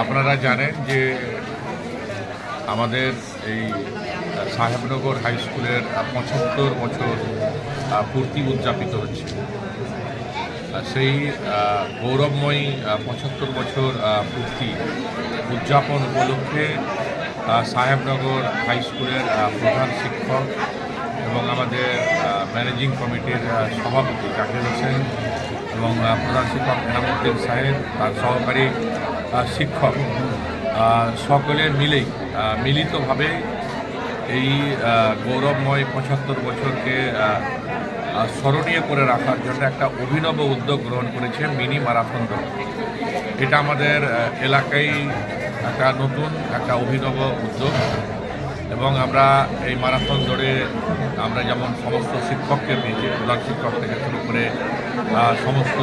আপনারা জানেন যে আমাদের এই সাহেবনগর হাই স্কুলের পঁচাত্তর বছর পূর্তি উদযাপিত হচ্ছে। সেই গৌরবময়ী পঁচাত্তর বছর পূর্তি উদযাপন উপলক্ষে সাহেবনগর হাই স্কুলের প্রধান শিক্ষক এবং আমাদের ম্যানেজিং কমিটির সভাপতি জাকির হোসেন এবং প্রধান শিক্ষক এনামুদ্দিন সাহেব, তার সহকারী শিক্ষক। সকলে মিলেই মিলিতভাবে এই গৌরবময় পঁচাত্তর বছরকে স্মরণীয় করে রাখার জন্য একটা অভিনব উদ্যোগ গ্রহণ করেছে মিনি মারাথন দল। এটা আমাদের এলাকায় একটা নতুন, একটা অভিনব উদ্যোগ এবং আমরা এই মারাথন দৌড়ে আমরা যেমন সমস্ত শিক্ষককে পেয়েছি, প্রধান শিক্ষক থেকে শুরু করে সমস্ত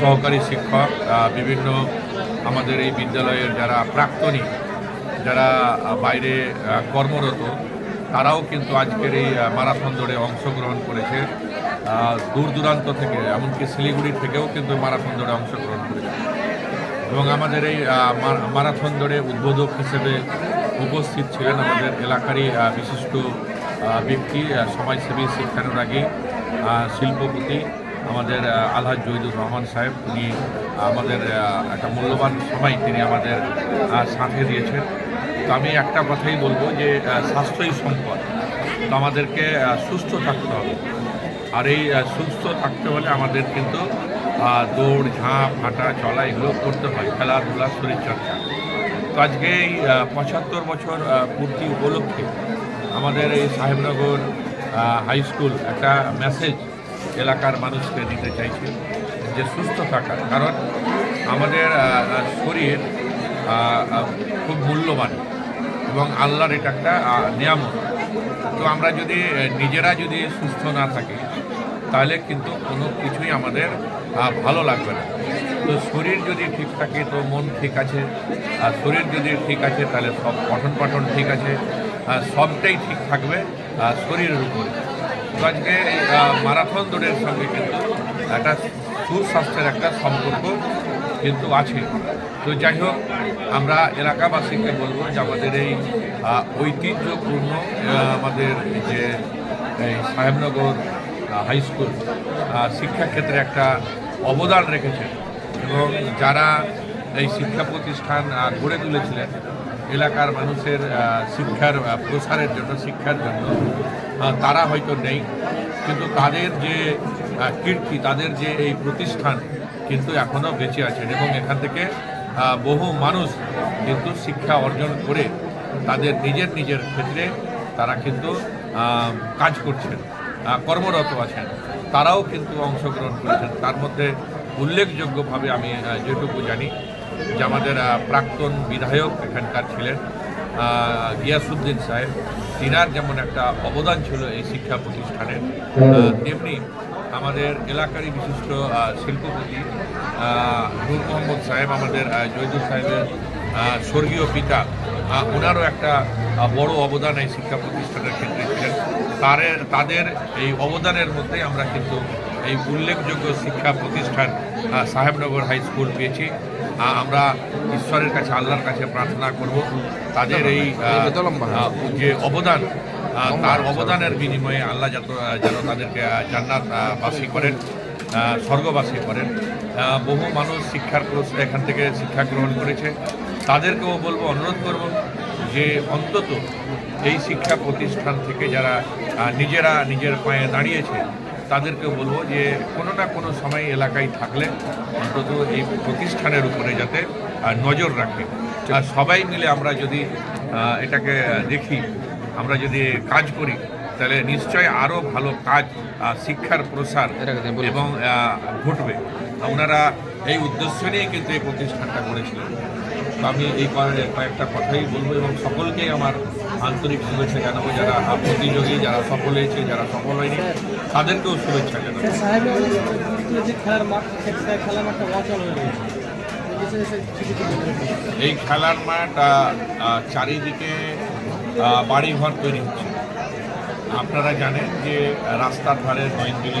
সহকারী শিক্ষক বিভিন্ন আমাদের এই বিদ্যালয়ের যারা প্রাক্তনী, যারা বাইরে কর্মরত, তারাও কিন্তু আজকের এই মারাথন দৌড়ে অংশগ্রহণ করেছে। দূর দূরান্ত থেকে, এমনকি শিলিগুড়ি থেকেও কিন্তু মারাথন দৌড়ে অংশগ্রহণ করেছে। এবং আমাদের এই মারাথন দৌড়ে উদ্বোধক হিসেবে উপস্থিত ছিলেন আমাদের এলাকারই বিশিষ্ট ব্যক্তি সমাজসেবী শিক্ষানুরাগী শিল্পপতি আমাদের আলহাজ জহিদুর রহমান সাহেব তিনি আমাদের একটা মূল্যবান সময় তিনি আমাদের সাথে দিয়েছেন। তো আমি একটা কথাই বলব যে স্বাস্থ্যই সম্পদ। তো আমাদেরকে সুস্থ থাকতে হবে। আর এই সুস্থ থাকতে হলে আমাদের কিন্তু দৌড়, ঝাঁপ, হাঁটা, চলা, এগুলো করতে হয়। খেলাধুলা, শরীরচর্চা। তো আজকে এই পঁচাত্তর বছর পূর্তি উপলক্ষে আমাদের এই সাহেবনগর হাই স্কুল একটা মেসেজ এলাকার মানুষকে দিতে চাইছে যে সুস্থ থাকার। কারণ আমাদের শরীর খুব মূল্যবান এবং আল্লাহর এটা একটা নিয়ামত। তো আমরা যদি নিজেরা যদি সুস্থ না থাকি, তাহলে কিন্তু কোনো কিছুই আমাদের ভালো লাগবে না। তো শরীর যদি ঠিক থাকে, তো মন ঠিক আছে। আর শরীর যদি ঠিক আছে, তাহলে সব পঠন পাঠন ঠিক আছে। সবটাই ঠিক থাকবে শরীরের উপরে। আজকে মারাথন দৌড়ের সঙ্গে কিন্তু একটা সুস্বাস্থ্যের একটা সম্পর্ক কিন্তু আছে। তো যাই হোক, আমরা এলাকাবাসীকে বলব যে আমাদের এই ঐতিহ্যপূর্ণ আমাদের যে সাহেবনগর হাই স্কুল শিক্ষাক্ষেত্রে একটা অবদান রেখেছেন। এবং যারা এই শিক্ষা প্রতিষ্ঠান গড়ে তুলেছিলেন এলাকার মানুষের শিক্ষার প্রসারের জন্য, শিক্ষার জন্য তারা হয়তো নেই। কিন্তু তাদের যে কীর্তি, তাদের যে এই প্রতিষ্ঠান কিন্তু এখনও বেঁচে আছেন এবং এখান থেকে বহু মানুষ কিন্তু শিক্ষা অর্জন করে তাদের নিজের নিজের ক্ষেত্রে তারা কিন্তু কাজ করছেন কর্মরত আছেন। তারাও কিন্তু অংশগ্রহণ করেছেন। তার মধ্যে উল্লেখযোগ্যভাবে আমি যেটুকু জানি যে আমাদের প্রাক্তন বিধায়ক এখানকার ছিলেন গিয়াসুদ্দিন সাহেব তিনার যেমন একটা অবদান ছিল এই শিক্ষা প্রতিষ্ঠানের তেমনি আমাদের এলাকারই বিশিষ্ট শিল্পপতি নূর মোহাম্মদ সাহেব আমাদের আহ, জয়দুর সাহেবের স্বর্গীয় পিতা ওনারও একটা বড় অবদান এই শিক্ষা প্রতিষ্ঠানের ক্ষেত্রে ছিলেন। তাদের এই অবদানের মধ্যেই আমরা কিন্তু এই উল্লেখযোগ্য শিক্ষা প্রতিষ্ঠান সাহেবনগর হাই স্কুল পেয়েছি। আমরা ঈশ্বরের কাছে আল্লাহর কাছে প্রার্থনা করব। তাদের এই যে অবদান তার অবদানের বিনিময়ে আল্লাহ যত যেন তাদেরকে আহ, জান্নাত বাসী করেন স্বর্গবাসী করেন। বহু মানুষ শিক্ষার এখান থেকে শিক্ষা গ্রহণ করেছে। তাদেরকেও বলব অনুরোধ করব যে অন্তত এই শিক্ষা প্রতিষ্ঠান থেকে যারা নিজেরা নিজের পায়ে দাঁড়িয়েছে তাদেরকেও বলব যে কোনো না কোনো সময় এলাকায় থাকলে অন্তত এই প্রতিষ্ঠানের উপরে যাতে নজর রাখে। আর সবাই মিলে আমরা যদি এটাকে দেখি আমরা যদি কাজ করি তাহলে নিশ্চয়ই আরও ভালো কাজ শিক্ষার প্রসার এবং ঘটবে। ওনারা এই উদ্দেশ্য নিয়েই কিন্তু এই প্রতিষ্ঠানটা করেছিলেন আমি এই কয়ে- কয়েকটা কথাই বলব এবং সকলকেই আমার আন্তরিক শুভেচ্ছা জানাব যারা প্রতিযোগী যারা সফল হয়েছে যারা সফল হয়নি তাদেরকেও শুভেচ্ছা জানাব। খেলার মাঠ খেলার মাঠটা অচল হয়ে রয়েছে এই খেলার মাঠ চারিদিকে বাড়িঘর তৈরি হচ্ছে। আপনারা জানেন যে রাস্তার ধারে নয়নজলি